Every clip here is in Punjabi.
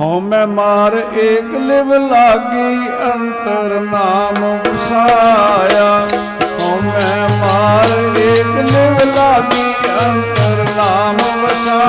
ਹਉ ਮੈਂ ਮਾਰ ਏਕ ਲਿਵ ਲਾਗੀ ਅੰਤਰ ਨਾਮ ਵਸਾਇਆ। ਹਉ ਮੈਂ ਮਾਰ ਏਕ ਲਿਵ ਲਾਗੀ ਅੰਤਰ ਨਾਮ ਵਸਾਇਆ।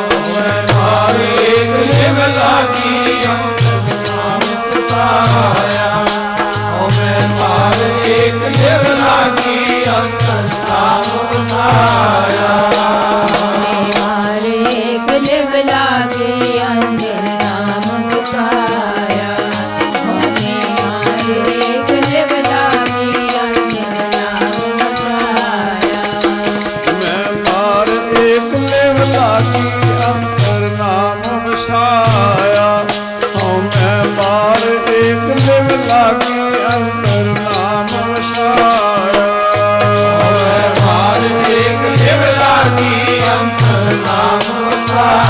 ਹਉ ਮੈਂ ਮਾਰ ਏਕ ਲਿਵ ਲਾਗੀ ਅੰਤਰ ਨਾਮ ਵਸਾਇਆ। ਹਉ ਮੈਂ ਮਾਰ ਏਕ ਲਿਵ ਲਾਗੀ ਅੰਤਰ ਨਾਮ ਵਸਾਇਆ Allah'ın